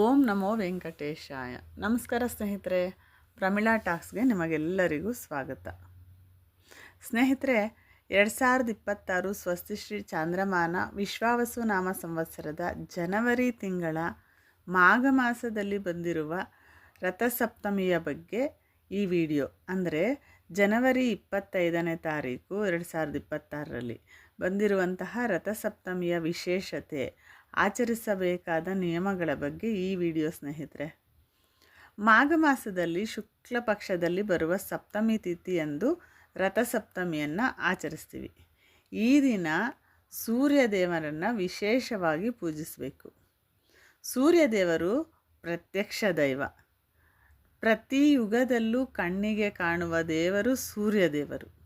ಓಂ ನಮೋ ವೆಂಕಟೇಶಾಯ. ನಮಸ್ಕಾರ ಸ್ನೇಹಿತರೆ, ಪ್ರಮಿಳಾ ಟಾಕ್ಸ್ಗೆ ನಿಮಗೆಲ್ಲರಿಗೂ ಸ್ವಾಗತ. ಸ್ನೇಹಿತರೆ, ಎರಡು ಸಾವಿರದ ಇಪ್ಪತ್ತಾರು ಸ್ವಸ್ತಿಶ್ರೀ ಚಾಂದ್ರಮಾನ ವಿಶ್ವಾವಸು ನಾಮ ಸಂವತ್ಸರದ ಜನವರಿ ತಿಂಗಳ ಮಾಘ ಮಾಸದಲ್ಲಿ ಬಂದಿರುವ ರಥಸಪ್ತಮಿಯ ಬಗ್ಗೆ ಈ ವಿಡಿಯೋ, ಅಂದರೆ ಜನವರಿ ಇಪ್ಪತ್ತೈದನೇ ತಾರೀಕು ಎರಡು ಸಾವಿರದ ಇಪ್ಪತ್ತಾರರಲ್ಲಿ ಬಂದಿರುವಂತಹ ರಥಸಪ್ತಮಿಯ ವಿಶೇಷತೆ ಆಚರಿಸಬೇಕಾದ ನಿಯಮಗಳ ಬಗ್ಗೆ ಈ ವಿಡಿಯೋ ಸ್ನೇಹಿತರೆ. ಮಾಘ ಮಾಸದಲ್ಲಿ ಶುಕ್ಲ ಪಕ್ಷದಲ್ಲಿ ಬರುವ ಸಪ್ತಮಿ ತಿಥಿಯಂದು ರಥಸಪ್ತಮಿಯನ್ನು ಆಚರಿಸ್ತೀವಿ. ಈ ದಿನ ಸೂರ್ಯದೇವರನ್ನು ವಿಶೇಷವಾಗಿ ಪೂಜಿಸಬೇಕು. ಸೂರ್ಯದೇವರು ಪ್ರತ್ಯಕ್ಷ ದೈವ. ಪ್ರತಿ ಯುಗದಲ್ಲೂ ಕಣ್ಣಿಗೆ ಕಾಣುವ ದೇವರು ಸೂರ್ಯದೇವರು.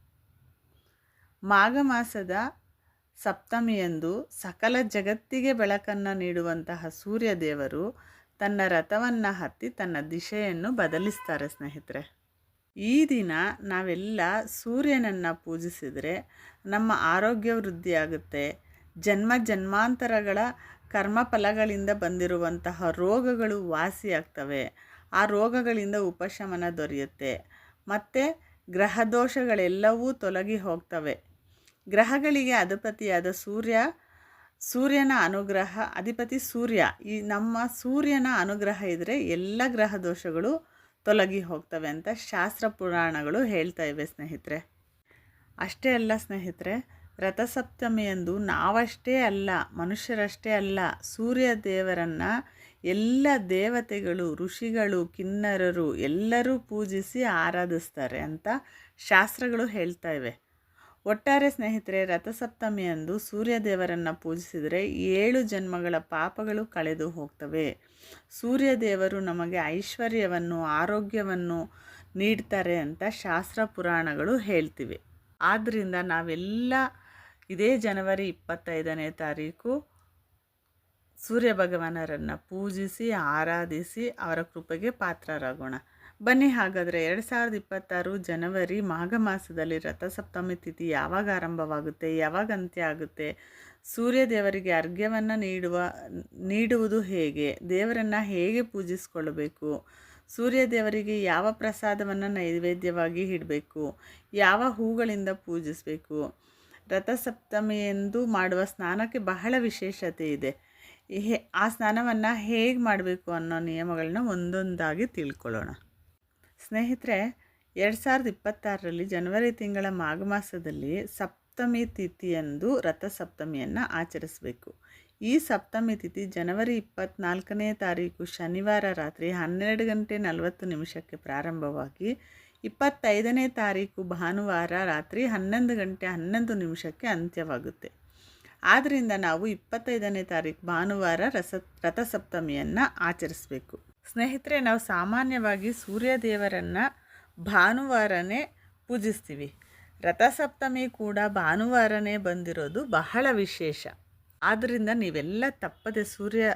ಮಾಘ ಮಾಸದ ಸಪ್ತಮಿಯಂದು ಸಕಲ ಜಗತ್ತಿಗೆ ಬೆಳಕನ್ನು ನೀಡುವಂತಹ ಸೂರ್ಯದೇವರು ತನ್ನ ರಥವನ್ನು ಹತ್ತಿ ತನ್ನ ದಿಶೆಯನ್ನು ಬದಲಿಸ್ತಾರೆ ಸ್ನೇಹಿತರೆ. ಈ ದಿನ ನಾವೆಲ್ಲ ಸೂರ್ಯನನ್ನು ಪೂಜಿಸಿದರೆ ನಮ್ಮ ಆರೋಗ್ಯ ವೃದ್ಧಿಯಾಗುತ್ತೆ ಜನ್ಮ ಜನ್ಮಾಂತರಗಳ ಕರ್ಮಫಲಗಳಿಂದ ಬಂದಿರುವಂತಹ ರೋಗಗಳು ವಾಸಿಯಾಗ್ತವೆ ಆ ರೋಗಗಳಿಂದ ಉಪಶಮನ ದೊರೆಯುತ್ತೆ. ಮತ್ತು ಗ್ರಹದೋಷಗಳೆಲ್ಲವೂ ತೊಲಗಿ ಹೋಗ್ತವೆ. ಗ್ರಹಗಳಿಗೆ ಅಧಿಪತಿಯಾದ ಸೂರ್ಯ, ಸೂರ್ಯನ ಅನುಗ್ರಹ, ಅಧಿಪತಿ ಸೂರ್ಯ. ಈ ನಮ್ಮ ಸೂರ್ಯನ ಅನುಗ್ರಹ ಇದ್ದರೆ ಎಲ್ಲ ಗ್ರಹ ದೋಷಗಳು ತೊಲಗಿ ಹೋಗ್ತವೆ ಅಂತ ಶಾಸ್ತ್ರ ಪುರಾಣಗಳು ಹೇಳ್ತಾ ಇವೆ ಸ್ನೇಹಿತರೆ. ಅಷ್ಟೇ ಅಲ್ಲ ಸ್ನೇಹಿತರೆ ರಥಸಪ್ತಮಿಯಂದು ನಾವಷ್ಟೇ ಅಲ್ಲ, ಮನುಷ್ಯರಷ್ಟೇ ಅಲ್ಲ, ಸೂರ್ಯ ದೇವರನ್ನು ಎಲ್ಲ ದೇವತೆಗಳು, ಋಷಿಗಳು, ಕಿನ್ನರರು ಎಲ್ಲರೂ ಪೂಜಿಸಿ ಆರಾಧಿಸ್ತಾರೆ ಅಂತ ಶಾಸ್ತ್ರಗಳು ಹೇಳ್ತಾ ಇವೆ. ಒಟ್ಟಾರೆ ಸ್ನೇಹಿತರೆ ರಥಸಪ್ತಮಿಯಂದು ಸೂರ್ಯದೇವರನ್ನು ಪೂಜಿಸಿದರೆ ಏಳು ಜನ್ಮಗಳ ಪಾಪಗಳು ಕಳೆದು ಹೋಗ್ತವೆ. ಸೂರ್ಯದೇವರು ನಮಗೆ ಐಶ್ವರ್ಯವನ್ನು, ಆರೋಗ್ಯವನ್ನು ನೀಡ್ತಾರೆ ಅಂತ ಶಾಸ್ತ್ರ ಪುರಾಣಗಳು ಹೇಳ್ತಿವೆ. ಆದ್ದರಿಂದ ನಾವೆಲ್ಲ ಇದೇ ಜನವರಿ ಇಪ್ಪತ್ತೈದನೇ ತಾರೀಕು ಸೂರ್ಯ ಭಗವಾನರನ್ನು ಪೂಜಿಸಿ, ಆರಾಧಿಸಿ, ಅವರ ಕೃಪೆಗೆ ಪಾತ್ರರಾಗೋಣ. ಬನ್ನಿ ಹಾಗಾದರೆ ಎರಡು ಸಾವಿರದ ಇಪ್ಪತ್ತಾರು ಜನವರಿ ಮಾಘ ಮಾಸದಲ್ಲಿ ರಥಸಪ್ತಮಿ ತಿಥಿ ಯಾವಾಗ ಆರಂಭವಾಗುತ್ತೆ, ಯಾವಾಗ ಅಂತ್ಯ ಆಗುತ್ತೆ? ಸೂರ್ಯ ದೇವರಿಗೆ ಅರ್ಘ್ಯವನ್ನು ನೀಡುವ, ನೀಡುವುದು ಹೇಗೆ? ದೇವರನ್ನು ಹೇಗೆ ಪೂಜಿಸ್ಕೊಳ್ಬೇಕು? ಸೂರ್ಯ ದೇವರಿಗೆ ಯಾವ ಪ್ರಸಾದವನ್ನು ನೈವೇದ್ಯವಾಗಿ ಇಡಬೇಕು? ಯಾವ ಹೂಗಳಿಂದ ಪೂಜಿಸಬೇಕು? ರಥಸಪ್ತಮಿಯೆಂದು ಮಾಡುವ ಸ್ನಾನಕ್ಕೆ ಬಹಳ ವಿಶೇಷತೆ ಇದೆ. ಹೇ, ಆ ಸ್ನಾನವನ್ನು ಹೇಗೆ ಮಾಡಬೇಕು ಅನ್ನೋ ನಿಯಮಗಳನ್ನ ಒಂದೊಂದಾಗಿ ತಿಳ್ಕೊಳ್ಳೋಣ. ಸ್ನೇಹಿತರೆ, ಎರಡು ಸಾವಿರದ ಇಪ್ಪತ್ತಾರರಲ್ಲಿ ಜನವರಿ ತಿಂಗಳ ಮಾಘ ಮಾಸದಲ್ಲಿ ಸಪ್ತಮಿ ತಿಥಿಯಂದು ರಥಸಪ್ತಮಿಯನ್ನು ಆಚರಿಸಬೇಕು. ಈ ಸಪ್ತಮಿ ತಿಥಿ ಜನವರಿ ಇಪ್ಪತ್ತ್ನಾಲ್ಕನೇ ತಾರೀಕು ಶನಿವಾರ ರಾತ್ರಿ ಹನ್ನೆರಡು ಗಂಟೆ ನಲವತ್ತು ನಿಮಿಷಕ್ಕೆ ಪ್ರಾರಂಭವಾಗಿ ಇಪ್ಪತ್ತೈದನೇ ತಾರೀಕು ಭಾನುವಾರ ರಾತ್ರಿ ಹನ್ನೊಂದು ಗಂಟೆ ಹನ್ನೊಂದು ನಿಮಿಷಕ್ಕೆ ಅಂತ್ಯವಾಗುತ್ತೆ. ಆದ್ದರಿಂದ ನಾವು ಇಪ್ಪತ್ತೈದನೇ ತಾರೀಕು ಭಾನುವಾರ ರಸ, ರಥಸಪ್ತಮಿಯನ್ನು ಆಚರಿಸಬೇಕು. ಸ್ನೇಹಿತರೆ, ನಾವು ಸಾಮಾನ್ಯವಾಗಿ ಸೂರ್ಯದೇವರನ್ನು ಭಾನುವಾರನೇ ಪೂಜಿಸ್ತೀವಿ. ರಥಸಪ್ತಮಿ ಕೂಡ ಭಾನುವಾರನೇ ಬಂದಿರೋದು ಬಹಳ ವಿಶೇಷ. ಆದ್ದರಿಂದ ನೀವೆಲ್ಲ ತಪ್ಪದೆ ಸೂರ್ಯ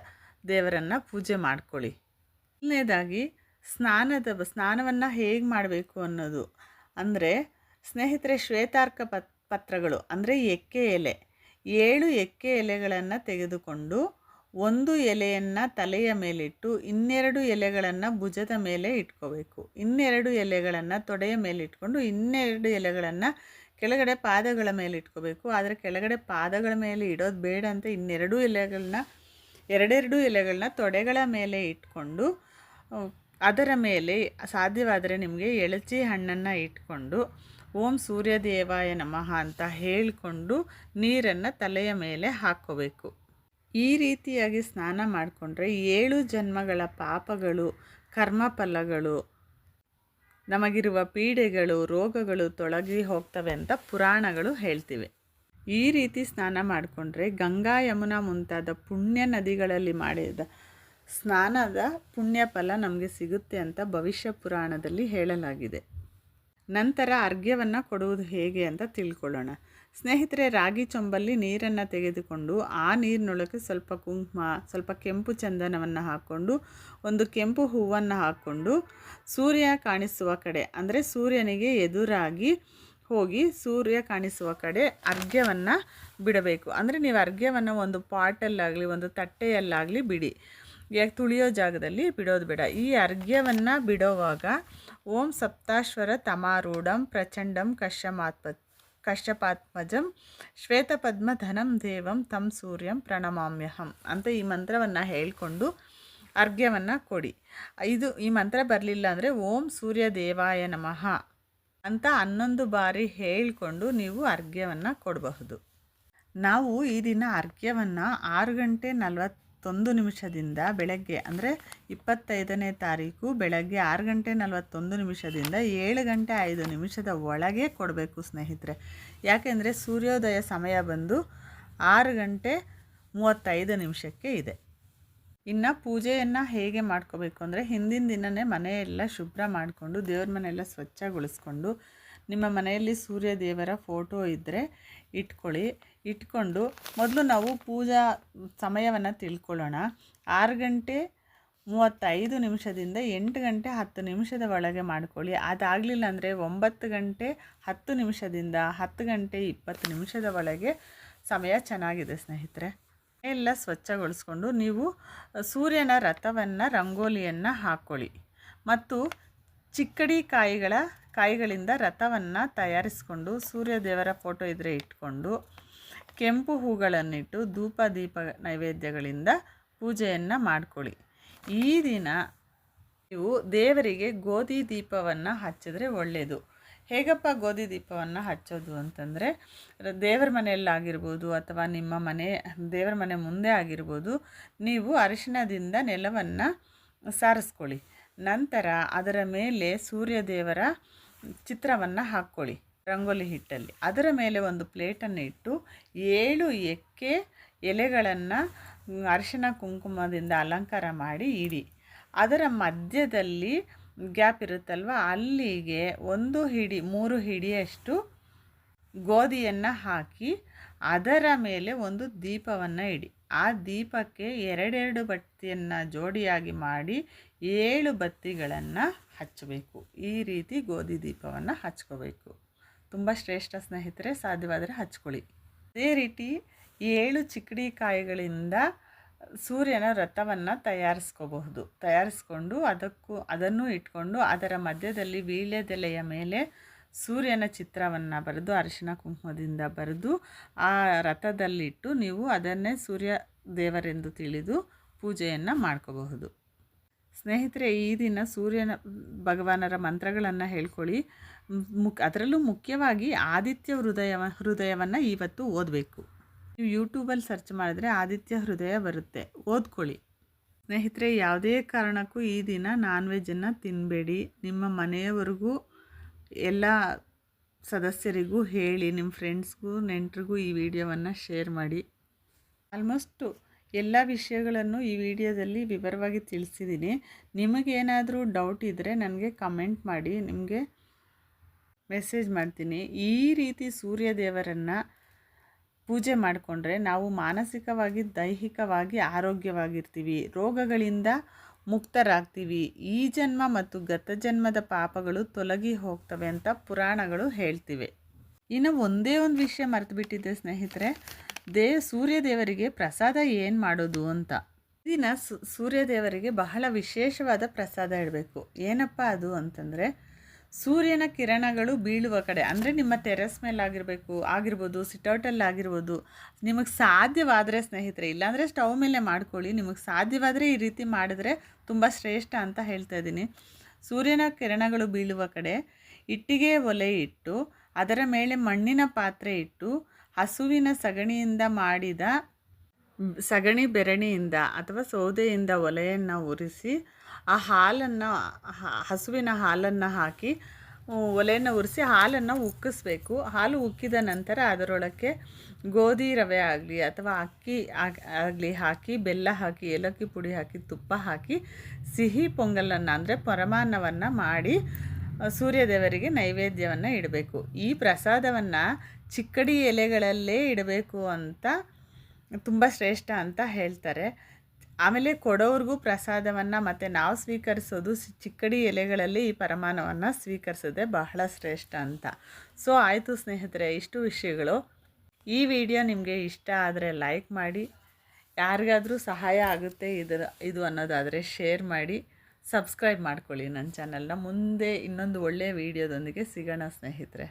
ದೇವರನ್ನು ಪೂಜೆ ಮಾಡ್ಕೊಳ್ಳಿ. ಮೊದಲನೇದಾಗಿ, ಸ್ನಾನದ ಸ್ನಾನವನ್ನು ಹೇಗೆ ಮಾಡಬೇಕು ಅನ್ನೋದು. ಅಂದರೆ, ಸ್ನೇಹಿತರೆ, ಶ್ವೇತಾರ್ಕ ಪತ್, ಪತ್ರಗಳು, ಅಂದರೆ ಎಕ್ಕೆ ಎಲೆ. ಏಳು ಎಕ್ಕೆ ಎಲೆಗಳನ್ನು ತೆಗೆದುಕೊಂಡು ಒಂದು ಎಲೆಯನ್ನು ತಲೆಯ ಮೇಲಿಟ್ಟು ಇನ್ನೆರಡು ಎಲೆಗಳನ್ನು ಭುಜದ ಮೇಲೆ ಇಟ್ಕೋಬೇಕು. ಇನ್ನೆರಡು ಎಲೆಗಳನ್ನು ತೊಡೆಯ ಮೇಲೆ ಇಟ್ಕೊಂಡು ಇನ್ನೆರಡು ಎಲೆಗಳನ್ನು ಕೆಳಗಡೆ ಪಾದಗಳ ಮೇಲೆ ಇಟ್ಕೋಬೇಕು. ಆದರೆ ಕೆಳಗಡೆ ಪಾದಗಳ ಮೇಲೆ ಇಡೋದು ಬೇಡ ಅಂತ ಇನ್ನೆರಡು ಎಲೆಗಳನ್ನ, ಎರಡೆರಡು ಎಲೆಗಳನ್ನ ತೊಡೆಗಳ ಮೇಲೆ ಇಟ್ಕೊಂಡು ಅದರ ಮೇಲೆ ಸಾಧ್ಯವಾದರೆ ನಿಮಗೆ ಎಳಚಿ ಹಣ್ಣನ್ನು ಇಟ್ಕೊಂಡು ಓಂ ಸೂರ್ಯದೇವಾಯ ನಮಃ ಅಂತ ಹೇಳಿಕೊಂಡು ನೀರನ್ನು ತಲೆಯ ಮೇಲೆ ಹಾಕ್ಕೋಬೇಕು. ಈ ರೀತಿಯಾಗಿ ಸ್ನಾನ ಮಾಡಿಕೊಂಡ್ರೆ ಏಳು ಜನ್ಮಗಳ ಪಾಪಗಳು, ಕರ್ಮಫಲಗಳು, ನಮಗಿರುವ ಪೀಡೆಗಳು, ರೋಗಗಳು ತೊಳಗಿ ಹೋಗ್ತವೆ ಅಂತ ಪುರಾಣಗಳು ಹೇಳ್ತಿವೆ. ಈ ರೀತಿ ಸ್ನಾನ ಮಾಡಿಕೊಂಡ್ರೆ ಗಂಗಾ ಯಮುನಾ ಮುಂತಾದ ಪುಣ್ಯ ನದಿಗಳಲ್ಲಿ ಮಾಡಿದ ಸ್ನಾನದ ಪುಣ್ಯ ಫಲ ನಮಗೆ ಸಿಗುತ್ತೆ ಅಂತ ಭವಿಷ್ಯ ಪುರಾಣದಲ್ಲಿ ಹೇಳಲಾಗಿದೆ. ನಂತರ ಅರ್ಘ್ಯವನ್ನು ಕೊಡುವುದು ಹೇಗೆ ಅಂತ ತಿಳ್ಕೊಳ್ಳೋಣ. ಸ್ನೇಹಿತರೆ, ರಾಗಿ ಚೊಂಬಲ್ಲಿ ನೀರನ್ನು ತೆಗೆದುಕೊಂಡು ಆ ನೀರಿನೊಳಗೆ ಸ್ವಲ್ಪ ಕುಂಕುಮ, ಸ್ವಲ್ಪ ಕೆಂಪು ಚಂದನವನ್ನು ಹಾಕ್ಕೊಂಡು, ಒಂದು ಕೆಂಪು ಹೂವನ್ನು ಹಾಕ್ಕೊಂಡು ಸೂರ್ಯ ಕಾಣಿಸುವ ಕಡೆ, ಅಂದರೆ ಸೂರ್ಯನಿಗೆ ಎದುರಾಗಿ ಹೋಗಿ ಸೂರ್ಯ ಕಾಣಿಸುವ ಕಡೆ ಅರ್ಘ್ಯವನ್ನು ಬಿಡಬೇಕು. ಅಂದರೆ ನೀವು ಅರ್ಘ್ಯವನ್ನು ಒಂದು ಪಾಟಲ್ಲಾಗಲಿ, ಒಂದು ತಟ್ಟೆಯಲ್ಲಾಗಲಿ ಬಿಡಿ. ಯಾಕೆ ತುಳಿಯೋ ಜಾಗದಲ್ಲಿ ಬಿಡೋದು ಬೇಡ. ಈ ಅರ್ಘ್ಯವನ್ನು ಬಿಡೋವಾಗ ಓಂ ಸಪ್ತಾಶ್ವರ ತಮಾರೂಢಂ ಪ್ರಚಂಡಂ ಕಶ್ಯಮಾತ್ಮ ಕಶ್ಯಪಾತ್ಮಜಂ ಶ್ವೇತಪದ್ಮಧನಂ ದೇವಂ ತಂ ಸೂರ್ಯಂ ಪ್ರಣಮಾಮ್ಯಹಂ ಅಂತ ಈ ಮಂತ್ರವನ್ನು ಹೇಳಿಕೊಂಡು ಅರ್ಘ್ಯವನ್ನು ಕೊಡಿ. ಇದು ಈ ಮಂತ್ರ ಬರಲಿಲ್ಲ ಅಂದರೆ ಓಂ ಸೂರ್ಯ ದೇವಾಯ ನಮಃ ಅಂತ ಹನ್ನೊಂದು ಬಾರಿ ಹೇಳಿಕೊಂಡು ನೀವು ಅರ್ಘ್ಯವನ್ನು ಕೊಡಬಹುದು. ನಾವು ಈ ದಿನ ಅರ್ಘ್ಯವನ್ನು ಆರು ಗಂಟೆ ನಲವತ್ತೊಂದು ನಿಮಿಷದಿಂದ ಬೆಳಗ್ಗೆ, ಅಂದರೆ ಇಪ್ಪತ್ತೈದನೇ ತಾರೀಕು ಬೆಳಗ್ಗೆ ಆರು ಗಂಟೆ ನಲವತ್ತೊಂದು ನಿಮಿಷದಿಂದ ಏಳು ಗಂಟೆ ಐದು ನಿಮಿಷದ ಒಳಗೆ ಕೊಡಬೇಕು ಸ್ನೇಹಿತರೆ. ಯಾಕೆಂದರೆ ಸೂರ್ಯೋದಯ ಸಮಯ ಬಂದು ಆರು ಗಂಟೆ ಮೂವತ್ತೈದು ನಿಮಿಷಕ್ಕೆ ಇದೆ. ಇನ್ನು ಪೂಜೆಯನ್ನು ಹೇಗೆ ಮಾಡ್ಕೋಬೇಕು ಅಂದರೆ ಹಿಂದಿನ ದಿನವೇ ಮನೆಯೆಲ್ಲ ಶುಭ್ರ ಮಾಡಿಕೊಂಡು, ದೇವ್ರ ಮನೆಯೆಲ್ಲ ಸ್ವಚ್ಛಗೊಳಿಸ್ಕೊಂಡು, ನಿಮ್ಮ ಮನೆಯಲ್ಲಿ ಸೂರ್ಯ ದೇವರ ಫೋಟೋ ಇದ್ದರೆ ಇಟ್ಕೊಳ್ಳಿ. ಇಟ್ಕೊಂಡು ಮೊದಲು ನಾವು ಪೂಜಾ ಸಮಯವನ್ನು ತಿಳ್ಕೊಳ್ಳೋಣ. ಆರು ಗಂಟೆ ಮೂವತ್ತೈದು ನಿಮಿಷದಿಂದ ಎಂಟು ಗಂಟೆ ಹತ್ತು ನಿಮಿಷದ ಒಳಗೆ ಮಾಡ್ಕೊಳ್ಳಿ. ಅದಾಗಲಿಲ್ಲ ಅಂದರೆ ಒಂಬತ್ತು ಗಂಟೆ ಹತ್ತು ನಿಮಿಷದಿಂದ ಹತ್ತು ಗಂಟೆ ಇಪ್ಪತ್ತು ನಿಮಿಷದ ಒಳಗೆ ಸಮಯ ಚೆನ್ನಾಗಿದೆ ಸ್ನೇಹಿತರೆ. ಎಲ್ಲ ಸ್ವಚ್ಛಗೊಳಿಸ್ಕೊಂಡು ನೀವು ಸೂರ್ಯನ ರಥವನ್ನು, ರಂಗೋಲಿಯನ್ನು ಹಾಕ್ಕೊಳ್ಳಿ ಮತ್ತು ಚಿಕ್ಕಡಿ ಕಾಯಿಗಳ, ಕಾಯಿಗಳಿಂದ ರಥವನ್ನು ತಯಾರಿಸಿಕೊಂಡು ಸೂರ್ಯ ದೇವರ ಫೋಟೋ ಇದ್ದರೆ ಇಟ್ಕೊಂಡು ಕೆಂಪು ಹೂಗಳನ್ನಿಟ್ಟು ಧೂಪ ದೀಪ ನೈವೇದ್ಯಗಳಿಂದ ಪೂಜೆಯನ್ನು ಮಾಡ್ಕೊಳ್ಳಿ. ಈ ದಿನ ನೀವು ದೇವರಿಗೆ ಗೋಧಿ ದೀಪವನ್ನು ಹಚ್ಚಿದ್ರೆ ಒಳ್ಳೆಯದು ಹೇಗಪ್ಪ ಗೋಧಿ ದೀಪವನ್ನು ಹಚ್ಚೋದು ಅಂತಂದರೆ, ದೇವರ ಮನೆಯಲ್ಲಾಗಿರ್ಬೋದು ಅಥವಾ ನಿಮ್ಮ ಮನೆ, ದೇವರ ಮನೆ ಮುಂದೆ ಆಗಿರ್ಬೋದು, ನೀವು ಅರಿಶಿಣದಿಂದ ನೆಲವನ್ನು ಸಾರಿಸ್ಕೊಳ್ಳಿ. ನಂತರ ಅದರ ಮೇಲೆ ಸೂರ್ಯ ದೇವರ ಚಿತ್ರವನ್ನು ಹಾಕ್ಕೊಳ್ಳಿ. ರಂಗೋಲಿ ಹಿಟ್ಟಲ್ಲಿ. ಅದರ ಮೇಲೆ ಒಂದು ಪ್ಲೇಟನ್ನು ಇಟ್ಟು ಏಳು ಎಕ್ಕೆ ಎಲೆಗಳನ್ನು ಅರಿಶಿಣ ಕುಂಕುಮದಿಂದ ಅಲಂಕಾರ ಮಾಡಿ ಇಡಿ. ಅದರ ಮಧ್ಯದಲ್ಲಿ ಗ್ಯಾಪ್ ಇರುತ್ತಲ್ವ? ಅಲ್ಲಿಗೆ ಒಂದು ಹಿಡಿ, ಮೂರು ಹಿಡಿಯಷ್ಟು ಗೋಧಿಯನ್ನು ಹಾಕಿ ಅದರ ಮೇಲೆ ಒಂದು ದೀಪವನ್ನು ಇಡಿ. ಆ ದೀಪಕ್ಕೆ ಎರಡೆರಡು ಬತ್ತಿಯನ್ನು ಜೋಡಿಯಾಗಿ ಮಾಡಿ ಏಳು ಬತ್ತಿಗಳನ್ನು ಹಚ್ಚಬೇಕು. ಈ ರೀತಿ ಗೋಧಿ ದೀಪವನ್ನು ಹಚ್ಕೋಬೇಕು. ತುಂಬ ಶ್ರೇಷ್ಠ ಸ್ನೇಹಿತರೆ, ಸಾಧ್ಯವಾದರೆ ಹಚ್ಕೊಳ್ಳಿ. ಅದೇ ರೀತಿ ಏಳು ಚಿಕ್ಕಡಿ ಕಾಯಿಗಳಿಂದ ಸೂರ್ಯನ ರಥವನ್ನು ತಯಾರಿಸ್ಕೋಬಹುದು. ತಯಾರಿಸ್ಕೊಂಡು ಅದಕ್ಕೂ, ಅದನ್ನು ಇಟ್ಕೊಂಡು ಅದರ ಮಧ್ಯದಲ್ಲಿ ವೀಳ್ಯದೆಲೆಯ ಮೇಲೆ ಸೂರ್ಯನ ಚಿತ್ರವನ್ನು ಬರೆದು, ಅರಿಶಿನ ಕುಂಕುಮದಿಂದ ಬರೆದು, ಆ ರಥದಲ್ಲಿಟ್ಟು ನೀವು ಅದನ್ನೇ ಸೂರ್ಯ ದೇವರೆಂದು ತಿಳಿದು ಪೂಜೆಯನ್ನು ಮಾಡ್ಕೋಬಹುದು. ಸ್ನೇಹಿತರೆ, ಈ ದಿನ ಸೂರ್ಯನ, ಭಗವಾನರ ಮಂತ್ರಗಳನ್ನು ಹೇಳ್ಕೊಳ್ಳಿ. ಮುಕ್, ಅದರಲ್ಲೂ ಮುಖ್ಯವಾಗಿ ಆದಿತ್ಯ ಹೃದಯ ಹೃದಯವನ್ನು ಇವತ್ತು ಓದಬೇಕು. ನೀವು ಯೂಟ್ಯೂಬಲ್ಲಿ ಸರ್ಚ್ ಮಾಡಿದ್ರೆ ಆದಿತ್ಯ ಹೃದಯ ಬರುತ್ತೆ. ಓದ್ಕೊಳ್ಳಿ. ಸ್ನೇಹಿತರೆ, ಯಾವುದೇ ಕಾರಣಕ್ಕೂ ಈ ದಿನ ನಾನ್ ವೆಜ್ಜನ್ನು ತಿನ್ನಬೇಡಿ ನಿಮ್ಮ ಮನೆಯವರಿಗೂ, ಎಲ್ಲ ಸದಸ್ಯರಿಗೂ ಹೇಳಿ, ನಿಮ್ಮ ಫ್ರೆಂಡ್ಸ್ಗೂ, ನೆಂಟರಿಗೂ ಈ ವಿಡಿಯೋವನ್ನು ಶೇರ್ ಮಾಡಿ. ಆಲ್ಮೋಸ್ಟು ಎಲ್ಲ ವಿಷಯಗಳನ್ನು ಈ ವಿಡಿಯೋದಲ್ಲಿ ವಿವರವಾಗಿ ತಿಳಿಸಿದ್ದೀನಿ. ನಿಮಗೇನಾದರೂ ಡೌಟ್ ಇದ್ದರೆ ನನಗೆ ಕಮೆಂಟ್ ಮಾಡಿ. ನಿಮಗೆ ಮೆಸೇಜ್ ಮಾಡ್ತೀನಿ. ಈ ರೀತಿ ಸೂರ್ಯ ದೇವರನ್ನು ಪೂಜೆ ಮಾಡಿಕೊಂಡ್ರೆ ನಾವು ಮಾನಸಿಕವಾಗಿ, ದೈಹಿಕವಾಗಿ ಆರೋಗ್ಯವಾಗಿರ್ತೀವಿ. ರೋಗಗಳಿಂದ ಮುಕ್ತರಾಗ್ತೀವಿ. ಈ ಜನ್ಮ ಮತ್ತು ಗತ ಜನ್ಮದ ಪಾಪಗಳು ತೊಲಗಿ ಹೋಗ್ತವೆ ಅಂತ ಪುರಾಣಗಳು ಹೇಳ್ತಿವೆ. ಇನ್ನು ಒಂದೇ ಒಂದು ವಿಷಯ ಮರೆತು ಬಿಟ್ಟಿದ್ದೆ ಸ್ನೇಹಿತರೆ, ದೇ ಸೂರ್ಯ ದೇವರಿಗೆ ಪ್ರಸಾದ ಏನು ಮಾಡೋದು ಅಂತ. ದಿನ ಸೂರ್ಯ ದೇವರಿಗೆ ಬಹಳ ವಿಶೇಷವಾದ ಪ್ರಸಾದ ಇಡಬೇಕು. ಏನಪ್ಪ ಅದು ಅಂತಂದರೆ ಸೂರ್ಯನ ಕಿರಣಗಳು ಬೀಳುವ ಕಡೆ, ಅಂದರೆ ನಿಮ್ಮ ಟೆರೆಸ್ ಮೇಲೆ ಆಗಿರಬೇಕು, ಆಗಿರ್ಬೋದು ಸಿಟೌಟಲ್ಲಿ ಆಗಿರ್ಬೋದು, ನಿಮಗೆ ಸಾಧ್ಯವಾದರೆ ಸ್ನೇಹಿತರೆ, ಇಲ್ಲಾಂದರೆ ಸ್ಟವ್ ಮೇಲೆ ಮಾಡ್ಕೊಳ್ಳಿ, ನಿಮಗೆ ಸಾಧ್ಯವಾದರೆ ಈ ರೀತಿ ಮಾಡಿದ್ರೆ ತುಂಬ ಶ್ರೇಷ್ಠ ಅಂತ ಹೇಳ್ತಾ ಇದ್ದೀನಿ. ಸೂರ್ಯನ ಕಿರಣಗಳು ಬೀಳುವ ಕಡೆ ಇಟ್ಟಿಗೆ ಒಲೆ ಇಟ್ಟು, ಅದರ ಮೇಲೆ ಮಣ್ಣಿನ ಪಾತ್ರೆ ಇಟ್ಟು, ಹಸುವಿನ ಸಗಣಿಯಿಂದ ಮಾಡಿದ, ಸಗಣಿ ಬೆರಣಿಯಿಂದ ಅಥವಾ ಸೌದೆಯಿಂದ ಒಲೆಯನ್ನು ಉರಿಸಿ ಆ ಹಾಲನ್ನು ಹಸುವಿನ ಹಾಲನ್ನು ಹಾಕಿ ಒಲೆಯನ್ನು ಉರಿಸಿ ಹಾಲನ್ನು ಉಕ್ಕಿಸ್ಬೇಕು. ಹಾಲು ಉಕ್ಕಿದ ನಂತರ ಅದರೊಳಕ್ಕೆ ಗೋಧಿ ರವೆ ಆಗಲಿ ಅಥವಾ ಅಕ್ಕಿ ಆಗಲಿ ಹಾಕಿ, ಬೆಲ್ಲ ಹಾಕಿ, ಏಲಕ್ಕಿ ಪುಡಿ ಹಾಕಿ, ತುಪ್ಪ ಹಾಕಿ, ಸಿಹಿ ಪೊಂಗಲನ್ನು ಅಂದರೆ ಪರಮಾನ್ನವನ್ನು ಮಾಡಿ ಸೂರ್ಯದೇವರಿಗೆ ನೈವೇದ್ಯವನ್ನು ಇಡಬೇಕು. ಈ ಪ್ರಸಾದವನ್ನು ಚಿಕ್ಕಡಿ ಎಲೆಗಳಲ್ಲೇ ಇಡಬೇಕು ಅಂತ ತುಂಬ ಶ್ರೇಷ್ಠ ಅಂತ ಹೇಳ್ತಾರೆ. ಆಮೇಲೆ ಕೊಡೋವ್ರಿಗೂ ಪ್ರಸಾದವನ್ನು ಮತ್ತು ನಾವು ಸ್ವೀಕರಿಸೋದು ಚಿಕ್ಕಡಿ ಎಲೆಗಳಲ್ಲಿ ಈ ಪರಮಾನವನ್ನು ಸ್ವೀಕರಿಸೋದೆ ಬಹಳ ಶ್ರೇಷ್ಠ ಅಂತ. ಸೊ ಆಯಿತು ಸ್ನೇಹಿತರೆ, ಇಷ್ಟು ವಿಷಯಗಳು. ಈ ವಿಡಿಯೋ ನಿಮಗೆ ಇಷ್ಟ ಆದರೆ ಲೈಕ್ ಮಾಡಿ. ಯಾರಿಗಾದರೂ ಸಹಾಯ ಆಗುತ್ತೆ ಇದರ ಇದು ಅನ್ನೋದಾದರೆ ಶೇರ್ ಮಾಡಿ. ಸಬ್ಸ್ಕ್ರೈಬ್ ಮಾಡ್ಕೊಳ್ಳಿ ನನ್ನ ಚಾನಲ್ನ ಮುಂದೆ ಇನ್ನೊಂದು ಒಳ್ಳೆಯ ವೀಡಿಯೋದೊಂದಿಗೆ ಸಿಗೋಣ ಸ್ನೇಹಿತರೆ.